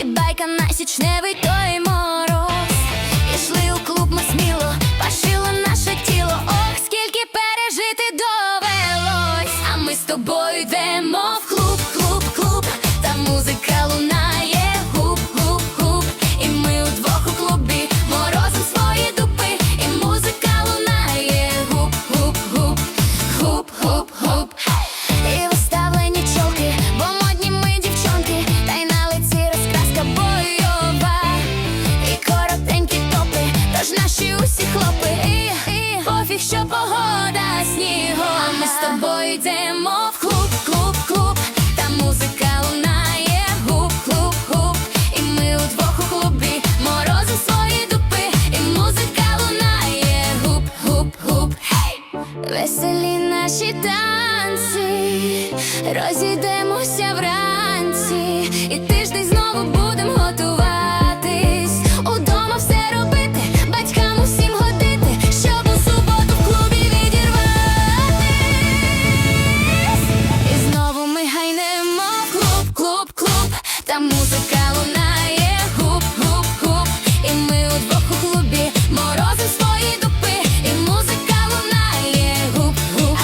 І байка на січневий той мороз. Ішли у клуб, ми сміло, пашило наше тіло. Ох, скільки пережити довелось. А ми з тобою йдемо в клуб, клуб, клуб, та музика. Пофіг, що погода снігом. Ми з тобою йдемо в клуб, клуб, клуб. Та музика лунає, гуп, клуб, гуп. І ми удвох у клубі морозим свої дупи. І музика лунає, гуп, гуп. Хей! Веселі наші танці, розійдемося враз. там музика лунає, гуп-гуп-гуп, і ми удвох у клубі морозим свої дупи, і музика лунає, гуп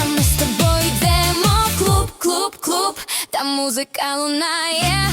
а ми з тобою йдемо в клуб, клуб, клуб, музика лунає.